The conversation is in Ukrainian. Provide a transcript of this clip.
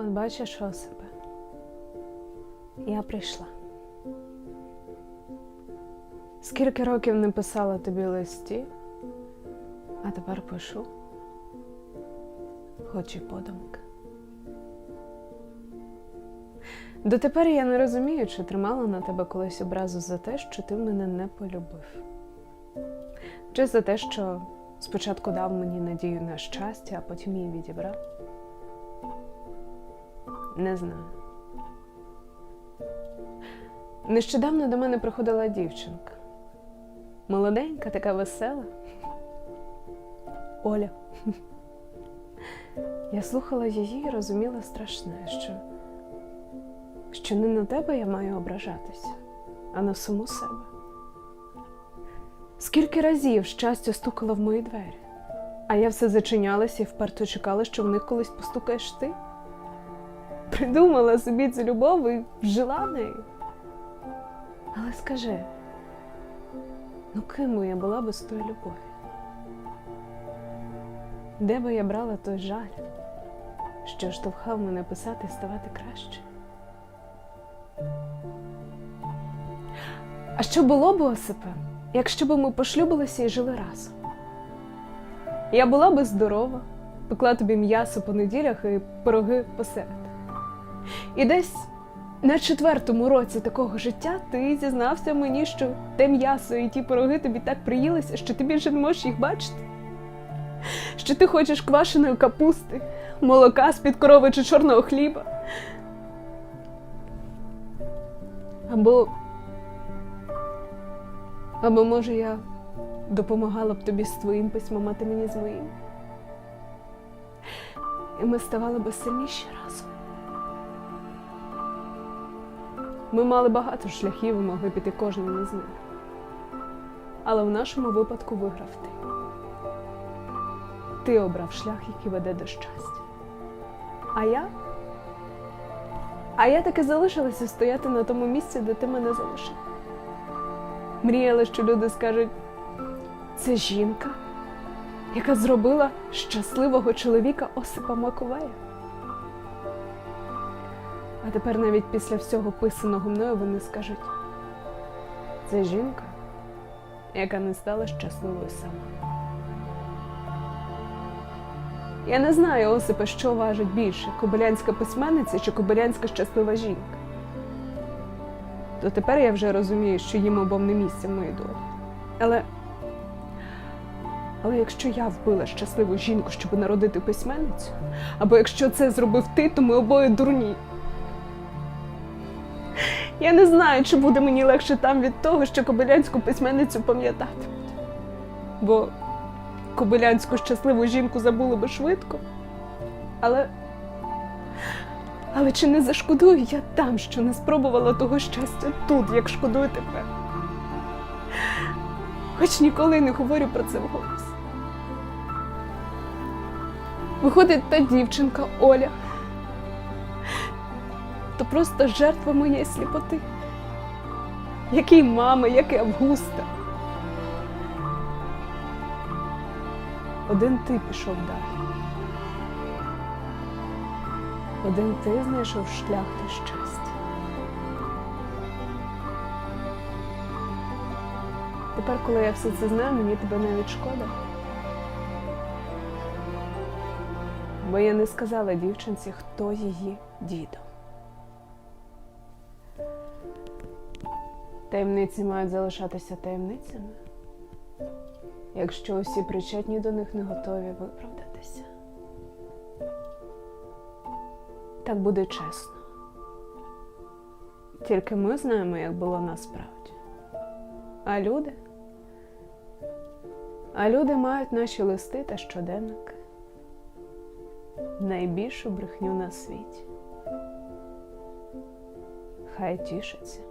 От бачиш, Осипе, я прийшла. Скільки років не писала тобі листі, а тепер пишу, хоч і подумки. Дотепер я не розумію, чи тримала на тебе колись образу за те, що ти мене не полюбив. Чи за те, що спочатку дав мені надію на щастя, а потім її відібрав? Не знаю. Нещодавно до мене приходила дівчинка. Молоденька, така весела. Оля. Я слухала її і розуміла страшне, що, що не на тебе я маю ображатися, а на саму себе. Скільки разів щастя стукало в мої двері, а я все зачинялася і вперто чекала, що в них колись постукаєш ти. Придумала собі цю любов і вжила нею. Але скажи, ну ким би я була без тої любові? Де би я брала той жаль, що штовхав мене писати і ставати краще? А що було б, Осипе, якщо б ми пошлюбилися і жили разом? Я була би здорова, пекла тобі м'ясо по неділях і пироги по середах. І десь на четвертому році такого життя ти зізнався мені, що те м'ясо і ті пироги тобі так приїлися, що ти більше не можеш їх бачити. Що ти хочеш квашеної капусти, молока з-під корови чи чорного хліба. Або, або може я допомагала б тобі з твоїм письмом, а ти мені з моїм. І ми ставали би сильніші разом. Ми мали багато шляхів і могли піти кожним із них. Але в нашому випадку виграв ти. Ти обрав шлях, який веде до щастя. А я? А я таки залишилася стояти на тому місці, де ти мене залишив. Мріяла, що люди скажуть: це жінка, яка зробила щасливого чоловіка Осипа Маковея. А тепер навіть після всього писаного мною вони скажуть: це жінка, яка не стала щасливою сама. Я не знаю, Осипе, що важить більше кобилянська письменниця чи кобилянська щаслива жінка. То тепер я вже розумію, що їм обом не місце в моїй долі. Але. Але якщо я вбила щасливу жінку, щоб народити письменницю, або якщо це зробив ти, то ми обоє дурні. Я не знаю, чи буде мені легше там від того, що кобилянську письменницю пам'ятатимуть. Бо кобилянську щасливу жінку забули би швидко. Але. Але чи не зашкодую я там, що не спробувала того щастя тут, як шкодую тепер? Хоч ніколи не говорю про це вголос. Виходить та дівчинка Оля то просто жертва моєї сліпоти. Який мама, як і Августа. Один ти пішов далі. Один ти знайшов шлях до щастя. Тепер, коли я все це знаю, мені тебе навіть шкода. Бо я не сказала дівчинці, хто її дідом. Таємниці мають залишатися таємницями, якщо усі причетні до них не готові виправдатися. Так буде чесно. Тільки ми знаємо, як було насправді. А люди? А люди мають наші листи та щоденники. Найбільшу брехню на світі. Хай тішаться.